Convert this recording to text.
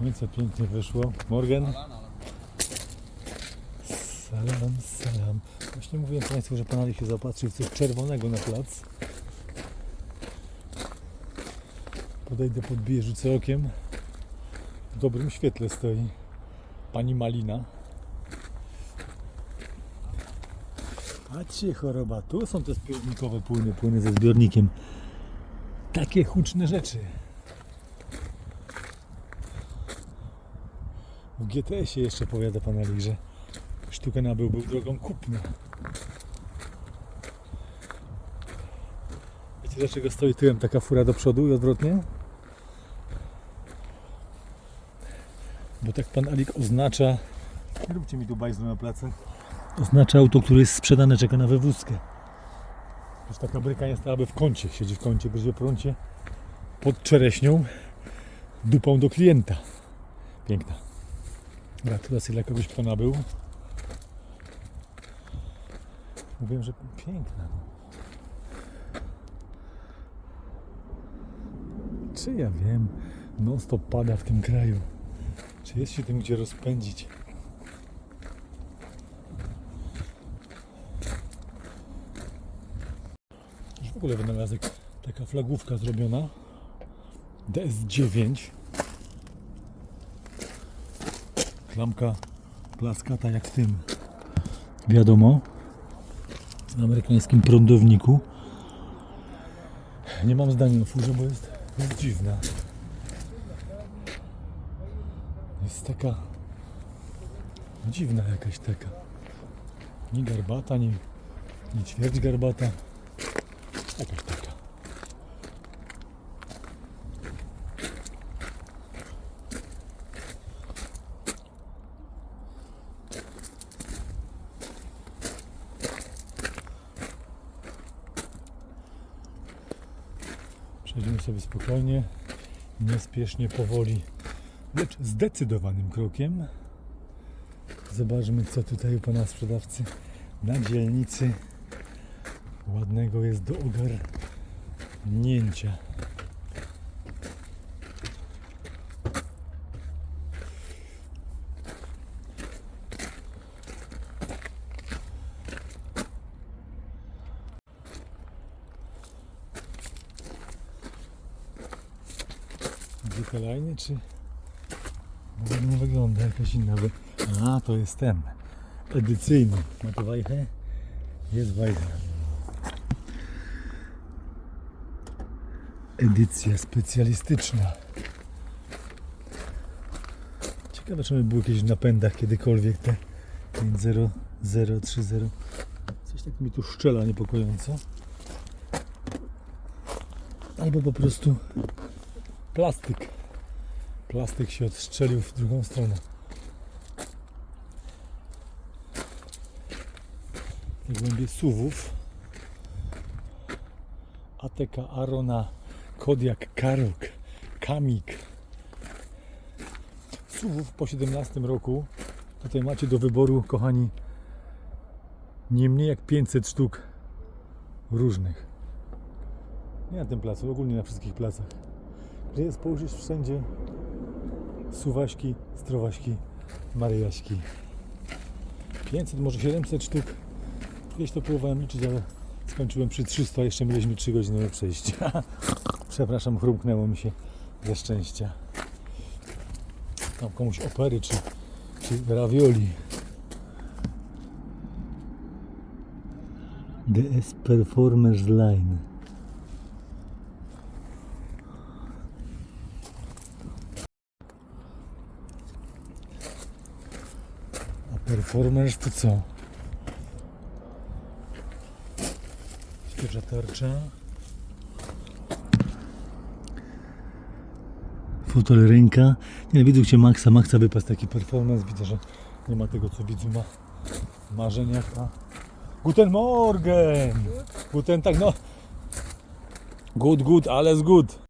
Słońce pięknie wyszło. Morgen. Salam, salam. Właśnie mówiłem Państwu, że Pan Ali się zaopatrzył w coś czerwonego na plac. Podejdę, podbiję, rzucę okiem. W dobrym świetle stoi Pani Malina. Patrzcie choroba, tu są te zbiornikowe płyny, płyny ze zbiornikiem. Takie huczne rzeczy. W GTS-ie jeszcze powiada pan Ali, że sztukę nabył był drogą kupna. Wiecie dlaczego stoi tyłem taka fura do przodu i odwrotnie? Bo tak pan Alik oznacza... Nie róbcie mi tu bajzlu na plecach. Oznacza auto, które jest sprzedane, czeka na wywózkę. Już taka bryka nie stałaby w kącie, siedzi w kącie, gryzie prącie pod czereśnią, dupą do klienta. Piękna. Gratulacje dla kogoś, kto nabył. Mówiłem, że piękna. Czy ja wiem, non stop pada w tym kraju. Czy jest się tym gdzie rozpędzić? Już w ogóle wynalazek, taka flagówka zrobiona. DS9. Klamka plaskata jak w tym. Wiadomo. Amerykańskim prądowniku. Nie mam zdania o furze, bo jest, jest dziwna. Jest taka dziwna jakaś taka. Ni garbata, ni, ni ćwierć garbata. Jakaś taka. Przejdziemy sobie spokojnie, niespiesznie, powoli, lecz zdecydowanym krokiem. Zobaczmy, co tutaj u pana sprzedawcy na dzielnicy ładnego jest do ogarnięcia. Dwie kolejne, czy może nie wygląda jakaś inna? By... A, to jest ten edycyjny. Ma to wajchę? Jest wajcha. Edycja specjalistyczna. Ciekawe, czy one były jakieś w napędach kiedykolwiek te 5030. Coś tak mi tu szczela niepokojąco. Albo po prostu plastyk. Plastyk się odstrzelił w drugą stronę. Te głębie suwów. ATK Arona, Kodiak Karok, Kamik. Suwów po 17 roku. Tutaj macie do wyboru, kochani, nie mniej jak 500 sztuk różnych. Nie na tym placu, ogólnie na wszystkich placach. Gdzie jest wszędzie suwaśki, strowaśki, maryjaśki. 500, może 700 sztuk. Kiedyś to próbowałem liczyć, ale skończyłem przy 300, jeszcze mieliśmy 3 godziny przejść. Przepraszam, chrumknęło mi się ze szczęścia. Tam komuś opery czy, czy ravioli. DS Performers Line. A performers to co? Świeża tarcza. Fotel ręka. Nie, widzę cię Maxa. Maxa wypadł taki performance. Widzę, że nie ma tego, co widzu ma marzeniach. A... Guten Morgen! Guten Tag, no. Good, good, alles good.